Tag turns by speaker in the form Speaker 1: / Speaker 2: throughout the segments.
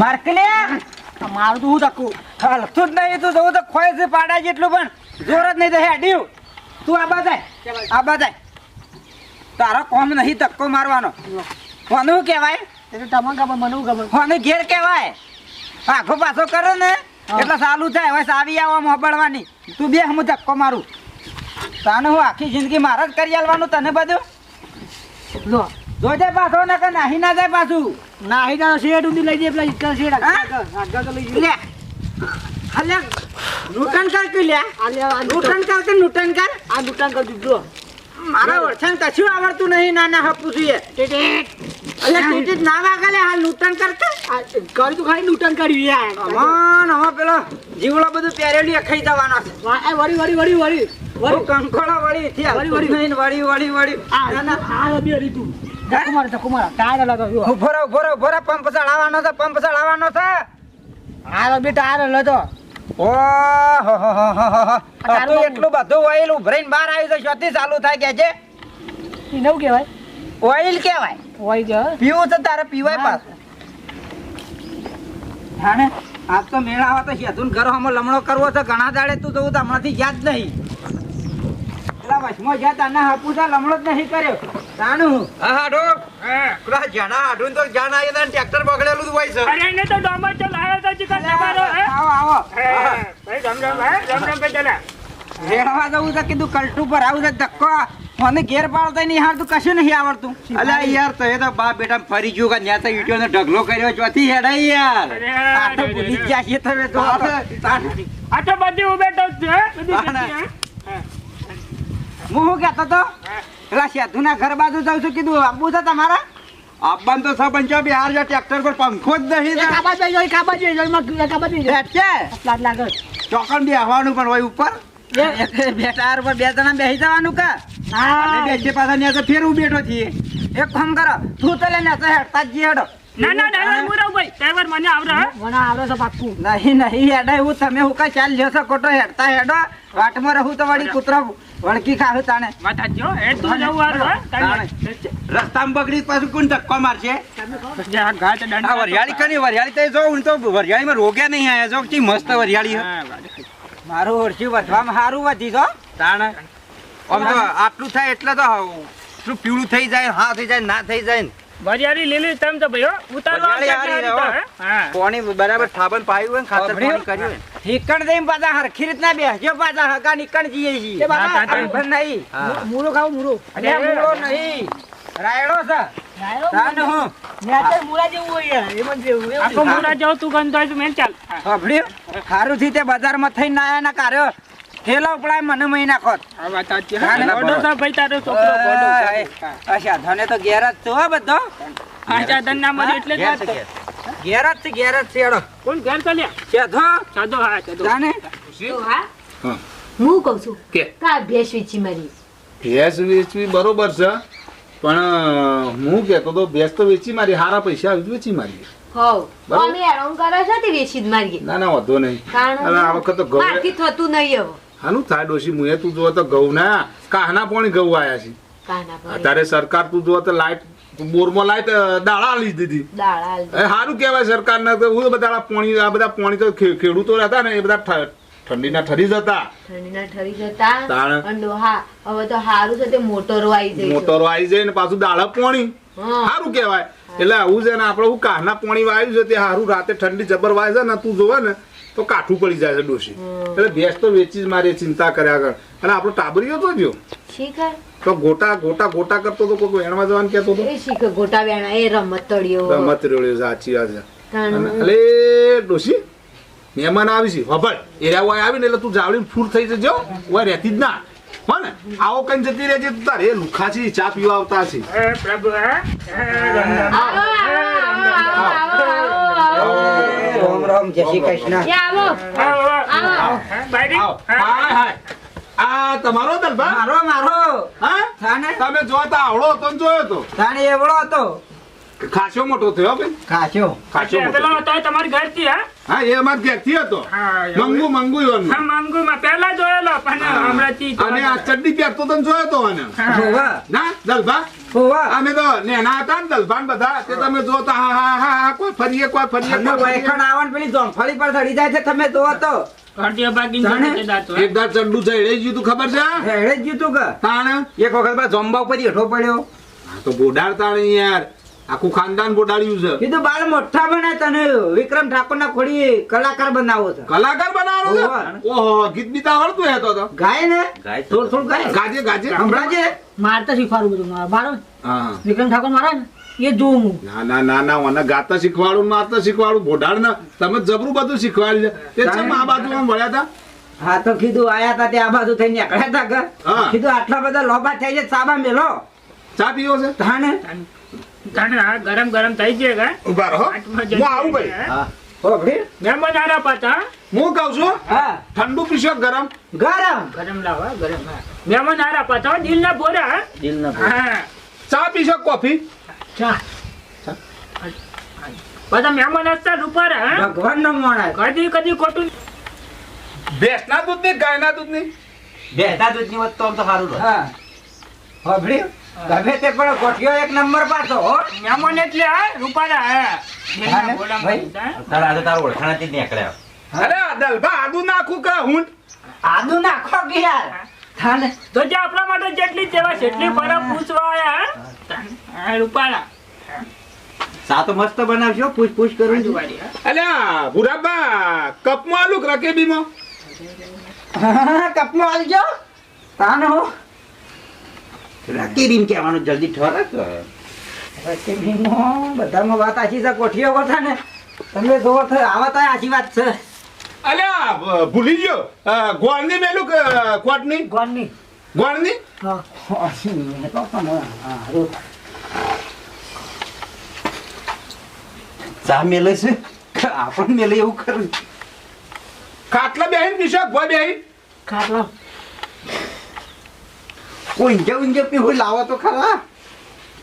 Speaker 1: માર્કલિયા
Speaker 2: મારું તો હું ધક્કું?
Speaker 1: હલતું જ નહીં તું જવું તો ખોય છે પાડા જેટલું પણ. જોર જ નહીં તો હેડ્યું તું આ બાજાય આ બાજાય તારો કોમ નહીં ધક્કો મારવાનો. કોનું કહેવાય?
Speaker 2: એ તો તમને ખબર મને હું ખબર?
Speaker 1: કોનું ઘેર કહેવાય. આખો પાછો કરો ને. એટલે સારું થાય હવે સાવી આવવા મોબળવાની તું બે હું ધક્કો મારું. તાને હું આખી જિંદગી મારે જ કરી આલવાનું તને બધું?
Speaker 2: લો.
Speaker 1: જોજે પાછો ને કે નાહી ના જાય પાછું
Speaker 2: નાહી જાય શેડ શેઠ લઈ જાય પેલા ઇક્કા
Speaker 1: શેડ?
Speaker 2: આગળ તો લઈ
Speaker 1: જાય હાલે નુટન કર કે
Speaker 2: લે
Speaker 1: લૂંટણ કર કે નુટન કર
Speaker 2: આ નુટન કર દીધું
Speaker 1: મારા વરસાદ કશું આવડતું નહીં નાના હપુ જોઈએ અલ્યા ટીટીટ ના વાગલે હાલ નુટન કર કે
Speaker 2: આ કરી તો ખાલી નુટન કરી યાર
Speaker 1: અમન હવે પેલો જીવડો બધું પહેરેલું અખાઈ ખાઈ જવાનો છે
Speaker 2: વળી વળી વળી વળી
Speaker 1: વળી કંકોળો વળી થી
Speaker 2: વળી, વળી.
Speaker 1: નહીં વળી વળી વળી
Speaker 2: આ
Speaker 1: ના ના
Speaker 2: આ રબી હરી તું ધક્કો મારે ટાયર લાગો
Speaker 1: ઊભો રહો ઊભો રહો ઊભો રહો. પંપ ચડાવવાનો છે પંપ ચડાવવાનો છે.
Speaker 2: આ રબી ટાયર લેતો
Speaker 1: ઓ હો હો હો હો હો હો.
Speaker 2: તારું
Speaker 1: તું એટલું બધું ઓઇલ બહાર આવ્યું છે શોથી ચાલુ થાય કે છે?
Speaker 2: નવું કહેવાય.
Speaker 1: ઓઇલ કહેવાય. પીવું છે તારે પીવાય. પાછું. જાણે આજ તો મેળાવા તો શેધુન ઘરો લમણો કરવો છે ઘણા દાડે તું તો હમણાંથી યાદ નહીં. પેલા વચમાં જ્યાં તાના હાપુ છે લમણો જ નહીં કર્યો. તાનું
Speaker 3: હા. હાડો પેલા જાના હાડું તો જાન આવી ને ટ્રેક્ટર બગડેલું જ હોય છે.
Speaker 4: અરે એને તો ડોમર તો લાવ્યો તો ચિકન તમારો
Speaker 1: આવો આવો.
Speaker 4: ભાઈ રમ રમ હે? રમ રમ ભાઈ ચલા.
Speaker 1: રેડવા જવું છે કીધું કલટું પર આવું છે ધક્કો. મને ઘેર પાડતા નહીં હાલતું કશું નહીં આવડતું.
Speaker 3: અલે યાર તો એ તો બાપ બેટા ફરી ગયું કે ન્યા તો ઢગલો કર્યો ચોથી હેડાઈ યાર.
Speaker 1: આ તો ભૂલી ગયા છીએ તમે તો.
Speaker 4: આ તો બધી જ છું, હે? બધી
Speaker 3: તાણે.
Speaker 4: હે.
Speaker 1: કહેતો તો? પેલા શેઠુના ઘર બાજુ જાઉં છું કીધું આબુ છે તમારા?
Speaker 3: આપવાનું તો સબ પંચા બિહાર જો ટ્રેક્ટર પર પંખો જ નહીં
Speaker 2: કાબા જઈ જાય કાબા જઈ જાય માં કાબા જઈ જાય
Speaker 1: છે?
Speaker 2: લાગ લાગે
Speaker 3: ચોકન બી આવવાનું પણ હોય ઉપર.
Speaker 1: બે ટાયર પર બે જણા બેસી જવાનું કે?
Speaker 2: હા.
Speaker 3: બેસી પાછા ત્યાં તો ફેર હું બેઠો છીએ.
Speaker 1: એક કામ કરો તું તો લઈને હેડતા જ જી હેડો.
Speaker 4: ના ના ડ્રાઈવર હું ભાઈ. ડ્રાઈવર મને આવડે
Speaker 2: મને આવડે છે પાક્કું.
Speaker 1: નહીં નહીં હેડે હું તમે હું કઈ ચાલ લ્યો ખોટો હેડતા હેડો. વાટમાં રહું તો વળી કૂતરો વળકી ખાવું તાણે.
Speaker 4: વાત સાચી હો. તું જવું હારું
Speaker 3: રસ્તામાં બગડી પાછું કોણ ધક્કો મારશે?
Speaker 4: જા ઘાટ
Speaker 3: આ
Speaker 4: દંડ
Speaker 3: વરિયાળી કરી વરિયાળી તો જો હું તો વરિયાળીમાં રોગ્યા નહીં આયા જો કે મસ્ત વરિયાળી.
Speaker 1: મારું ઓળખી વધવામાં સારું વધી જો.
Speaker 3: તાણે. આમ તો આટલું થાય એટલે તો શું પીળું થઈ જાય હા થઈ જાય ના થઈ જાય ને.
Speaker 4: વરિયાળી લીલી તમ તો ભાઈ હો ઉતારવા હે?
Speaker 3: પાણી બરાબર થાબન પાયું હોય ખાતર પાણી કર્યું હોય
Speaker 1: દઈને પાછા હરખી રીતના બેસજો પાછા હગા નીકળ જઈએ છીએ.
Speaker 2: બાબા,
Speaker 1: નહીં.
Speaker 2: મૂળો ખાવ મૂળો.
Speaker 1: અરે મૂળો નહીં. રાયડો છે. તાને હું.
Speaker 2: નેચર મૂળા જેવું હોય એમ જેવું
Speaker 4: આખો મુરા જાઉં તું ગંધ મેં ચાલ.
Speaker 1: સાંભળ્યું સારું થી તે બજારમાં થઈને આયા ના કાર્યો. થેલો ઉપડાય મને મહિના ખોત
Speaker 4: આ વાત ભાઈ તારો છોકરો ગોડો
Speaker 1: અચ્છા ધને તો ઘેર જ છો બધો?
Speaker 4: આજા ધન ના મળે એટલે જ
Speaker 3: ઘેર
Speaker 4: વાત
Speaker 3: છે,
Speaker 4: છે.
Speaker 3: ઘેર.
Speaker 1: ઘેર જ છે ઘેર જ છે હેડો.
Speaker 4: કોણ ઘેર ચાલ્યા
Speaker 1: સેધો
Speaker 4: સાદો હા? સાદો
Speaker 1: જાને?
Speaker 5: તો હા?
Speaker 6: હા.
Speaker 5: હું કહું છું
Speaker 6: કે?
Speaker 5: કા ભેંસ વેચી મારી?
Speaker 6: ભેંસ વેચવી બરોબર છે પણ હું કેતો તો ભેંસ તો વેચી મારી હારા પૈસા વેચી મારી
Speaker 5: હોવ. અમે હેરાન કરો છો તે વેચી જ મારી
Speaker 6: ના ના વાંધો નહીં.
Speaker 5: કારણ
Speaker 6: આ વખત તો
Speaker 5: મારથી થતું નહીં હવે.
Speaker 6: હાનું થાય ડોશી મુએ તું જોવા તો ઘઉં ના કાહના પાણી ઘઉં આયા છે. અત્યારે સરકાર તું જોવા તો લાઈટ બોરમાં લાઈટ દાળા આલી દીધી. સારું કહેવાય સરકારને તો હું બધા પાણી આ બધા પાણી તો ખેડૂતો હતા ને એ બધા ઠંડીના ઠરી જતા.
Speaker 5: ઠંડીના ઠરી જતા. હવે તો હારું છે તે મોટરો આવી જાય
Speaker 6: મોટરો આવી જાય ને પાછું દાળા પાણી. સારું કહેવાય. એટલે આવું છે ને આપણે હું કાહના પાણી વાયું છે તે સારું રાતે ઠંડી જબર વાય છે ને તું જોવે ને તો કાઠું પડી જાય છે ડોશી. એટલે ભેંસ તો વેચી જ મારે ચિંતા કર્યા આગળ. અને આપણો ટાબરીઓ તો જો
Speaker 5: શીખર?
Speaker 6: તો ગોટા ગોટા ગોટા કરતો તો કોઈ વેણવા જવાનું કહેતો હતો
Speaker 5: શીખર ગોટા વેણા એ રમત તળિયો.
Speaker 6: રમત રહ્યો સાચી વાત છે. અલે ડોશી મહેમાન આવી છે. હબળ. એરિયા વાય આવીને એટલે તું જાવડીને ફૂર થઈ જજો વાય રહેતી જ ના. હા ને આવો કઈ જતી રહેજે તું તારે લુખા છે ચા પીવા આવતા છે
Speaker 4: હે પ્રભુ હે હે રામ રામ.
Speaker 5: આવો, આવો, આવો, આવો, આવો.
Speaker 1: રામ જય શ્રી કૃષ્ણ.
Speaker 5: આવો.
Speaker 4: આવો. હે. હે?
Speaker 6: આ તમારો દલભા
Speaker 1: મારો મારો.
Speaker 6: હા? તમે જોતા આવડો હતો જોયો તો.
Speaker 1: થાને એવડો હતો.
Speaker 6: ખાસો મોટો થયો ભાઈ? ખાસો ખાસો
Speaker 4: પેલો હતો એ તમારી ઘરથી હા?
Speaker 6: હા એ અમાર ઘેરથી હતો. મંગુ મંગુ યોનું.
Speaker 4: હા માંગુમાં પહેલા જોયેલો પણ હમણાંથી
Speaker 6: અને આ ચડ્ડી પહેરતો તને જોયો તો અને ના દલભા?
Speaker 1: હોવા
Speaker 6: અમે તો નેના હતા ને દલભાન બધા. તે તમે જોતા તો હા હા હા હા કોઈ ફરીએ કોઈ ફરીએ કોઈ
Speaker 1: વૈખણ આવન પેલી જોંફળી પર ચડી જાય છે તમે જોવો તો.
Speaker 6: એક દાડ ચડ્ડું ચડે ગયું તું ખબર છે?
Speaker 1: હેડે કે.
Speaker 6: તાણ?
Speaker 1: એક વખત બા જોંબા ઉપર હેઠો પડ્યો.
Speaker 6: તો બોડાડતા નહીં યાર. આખું ખાનદાન બોડાડ્યું છે.
Speaker 1: કીધું બાળ મોટા બને તને વિક્રમ ઠાકોર ના ખોડી કલાકાર બનાવો છે.
Speaker 6: કલાકાર બનાવો છે? ઓહો. ગીત બીતા આવડતું હે તો તો.
Speaker 1: ગાય ને? થોડ થોડ ગાય.
Speaker 6: ગાજે ગાજે.
Speaker 1: હમણાં
Speaker 2: મારતા શીખવાડું બધું મારે વિક્રમ ઠાકોર મારા ને એ જોઉં હું.
Speaker 6: ના ના ના ના મને ગાતા શીખવાડું મારતા શીખવાડું. બોડાડ ને તમે જબરું બધું શીખવાડ્યું છે. તે છે આ બાજુ આમ વળ્યા હતા
Speaker 1: હા તો કીધું આયા તા તે આ બાજુ થઈને નીકળ્યા તા કીધું આટલા બધા લોબા થઈ છે સાબા મેલો.
Speaker 6: ચા પીવો છે?
Speaker 1: તાને
Speaker 4: ગરમ ગરમ થઈ જાય કા
Speaker 6: ઊભા રહો. હું આવું ભાઈ.
Speaker 1: હા?
Speaker 4: મહેમાન આરા પાછા
Speaker 6: હું. કહું છું
Speaker 1: હા.
Speaker 6: ઠંડુ પીશો ગરમ.
Speaker 1: ગરમ.
Speaker 4: ગરમ લાવો ગરમ મહેમાન આરા પાછા દિલ ના ભોરા હા.
Speaker 1: દિલ ના
Speaker 4: હા.
Speaker 6: ચા પીશો કોફી?
Speaker 2: ચા.
Speaker 4: બધા મહેમાન હસતા રૂપાર હા.
Speaker 1: ભગવાન નો મોણા
Speaker 4: કદી કદી ખોટું
Speaker 6: બેસના દૂધની ગાયના દૂધની
Speaker 3: બેટા દૂધની વાત તો આમ તો સારું.
Speaker 1: હા. હોભળી? ગમે તે પણ ગોઠિયો એક નંબર પાછો હો.
Speaker 4: મેમોન એટલે આ રૂપારા હા.
Speaker 1: ભાઈ.
Speaker 3: તારા આજે તારા ઓળખાણ જ નીકળ્યા.
Speaker 6: અરે દલભા આદુ નાખું કે હું?
Speaker 1: આદુ નાખો કે યાર થાને
Speaker 4: તો જે આપણા માટે જેટલી સેવા છે એટલી બરફ પૂછવા આયા હા? હા રૂપારા
Speaker 1: સા મસ્ત બનાવશો પૂછ પૂછ કરું છું.
Speaker 6: અલ્યા ભુરાબા કપમાં આલુ રકેબીમાં?
Speaker 1: કપમાં આલજો. તાને હો રાકી કહેવાનું જલ્દી ઠરક રાકી રીમો બધામાં વાત આછી છે કોઠીઓ કરતા ને. તમે જોવો તો આવા તો આછી વાત છે.
Speaker 6: અલ્યા ભૂલી ગયો. ગોળની મેલું કોટની?
Speaker 2: ગોળની.
Speaker 6: ગોળની?
Speaker 2: હા.
Speaker 1: ચા મેલે છે? આપણ મેલે એવું કરું
Speaker 6: ખાટલા બેહીન નિશાક ભાઈ બેહીન.
Speaker 2: ખાટલા.
Speaker 1: ઊંઝે ઊંઝે પીવું લાવો તો ખરા.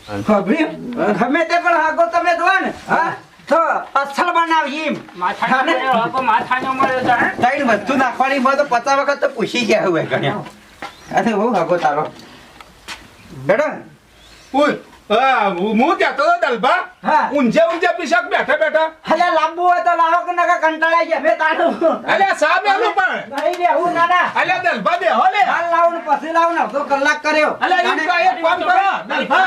Speaker 1: ગમે તે પણ હાગો તમે દો ને. હા તો અસલ બનાવી એમ
Speaker 4: હવે?
Speaker 1: ત્રણ વસ્તુ નાખવાની હોય તો પચાસ વખત તો પૂછી ગયા હોય ગણ્યા અરે હું હાગો તારો. બેડા
Speaker 6: ઉય, હા, હું હું હતો દલભા ઊંઝે ઊંઝે પીશો બેઠા બેઠા.
Speaker 1: હલે લાંબુ હોય તો લાવો કે નકા કંટાળાઈ ગયા મેં તારું
Speaker 6: અલ્યા સા મેલું પણ.
Speaker 1: નહીં રે હું નાના.
Speaker 6: અલ્યા દલભા બે લે.
Speaker 1: હાલ લાવું ને પછી લાવું ને અડધો કલાક કર્યો.
Speaker 6: અલ્યા કહે, એક કામ કરો. દલભા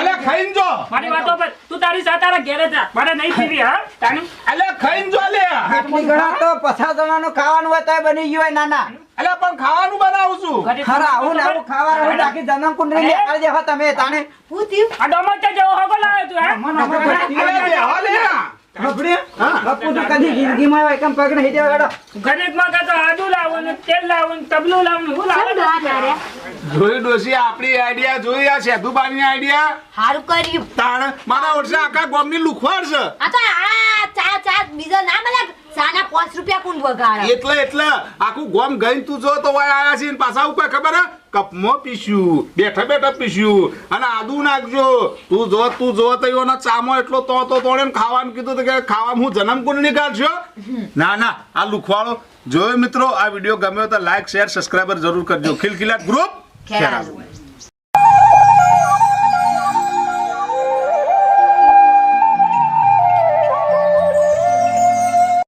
Speaker 6: અલ્યા ખાઈને જો.
Speaker 4: મારી વાતો પર તું તારી સાથે તારા ઘેરે જા. મારે નહીં પીવી હા? તાણી?
Speaker 6: અલ્યા ખાઈને જો લે
Speaker 1: આટલી ઘણા તો પછા જણાનું ખાવાનું હોય તોય બની ગયું હોય નાના.
Speaker 6: અલ્યા પણ ખાવાનું બનાવું છું.
Speaker 1: ખરા હું ને આવું ખાવાનું બાકી જનમ જન્મ કુંડળી નીકાળી દેવા તમે તાને
Speaker 5: હું થયું?
Speaker 4: આ ડોમચા જેવો હગો લાવ્યો તું હા?
Speaker 1: મને
Speaker 6: અલ્યા બે હો લે
Speaker 1: ખબરે?
Speaker 6: હા.
Speaker 1: તો કદી જિંદગીમાં એકમ પગ નહીં દેવા હેડો.
Speaker 4: ગણિતમાં કાતો આદુ લાવો ને તેલ લાવો ને તબલું લાવો ને હું લાવો?
Speaker 6: જોઈ ડોસી આપણી આઈડિયા જોઈ આ સેતુબાની આઈડિયા?
Speaker 5: હારું કર્યું.
Speaker 6: તાણ મારા વર્ષે આખા ગામની લુખવાડ છે.
Speaker 5: આ તો આ ચા ચા બીજો ના સાના પાંચ રૂપિયા કોણ વગાડે.
Speaker 6: એટલે એટલે આખું ગોમ ગઈ તું જો તો વાય આયા છે પાછા ઉપર ખબર હે? કપમાં પીશું બેઠા બેઠા પીશું અને આદુ નાખજો. તું જો તું જો તો એનો ચામો એટલો તો તો તોડે ખાવાનું કીધું કે ખાવા હું જન્મ કુંડળી કાઢશો ના ના આ લુખવાળો. જોયો મિત્રો આ વીડિયો ગમ્યો તો લાઈક શેર સબસ્ક્રાઈબર જરૂર કરજો. ખિલખિલાટ ગ્રુપ
Speaker 5: ખેરાલુ.